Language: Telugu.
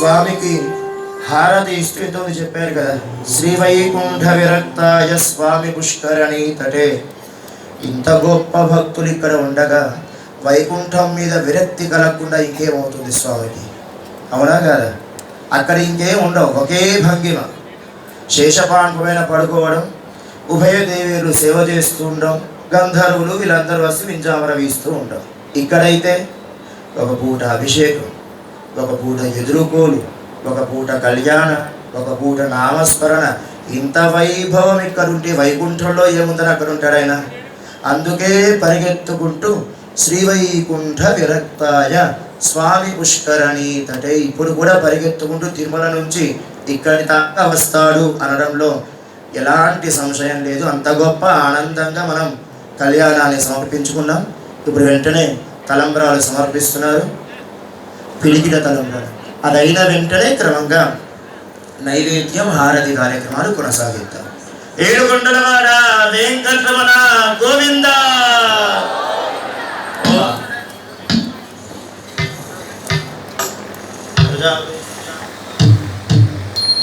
స్వామికి హారతి ఎంతోమంది చెప్పారు కదా. శ్రీ వైకుంఠ విరక్తాయ స్వామి పుష్కరణి తటే. ఇంత గొప్ప భక్తులు ఇక్కడ ఉండగా వైకుంఠం మీద విరక్తి కలగకుండా ఇంకేమవుతుంది స్వామికి? అవునా కదా? అక్కడ ఇంకేం ఉండవు ఒకే భంగిమ. శేషపాండమైన పడుకోవడం ఉభయ దేవేరులు సేవ చేస్తూ ఉండడం గంధర్వులు వీళ్ళందరూ వచ్చి వింజామర వీస్తూ ఉండడం. ఇక్కడైతే ఒక పూట అభిషేకం. ఒక పూట ఎదురుకోలు ఒక పూట కళ్యాణ ఒక పూట నామస్మరణ. ఇంత వైభవం ఇక్కడ ఉంటే వైకుంఠంలో ఏముందని అక్కడ ఉంటాడు ఆయన? అందుకే పరిగెత్తుకుంటూ శ్రీవైకుంఠ విరక్తాయ స్వామి పుష్కరణి తటే. ఇప్పుడు కూడా పరిగెత్తుకుంటూ తిరుమల నుంచి ఇక్కడి దాకా వస్తాడు అనడంలో ఎలాంటి సంశయం లేదు. అంత గొప్ప ఆనందంగా మనం కళ్యాణాన్ని సమర్పించుకున్నాం. ఇప్పుడు వెంటనే తలంబ్రాలు సమర్పిస్తున్నారు. పిలికిన తలంబ్రాలు అదైన వెంటనే క్రమంగా నైవేద్యం హారతి కార్యక్రమాలు కొనసాగిద్దాం. ఏడుకొండలవాడ వెంకటరమణ గోవింద! ప్రజా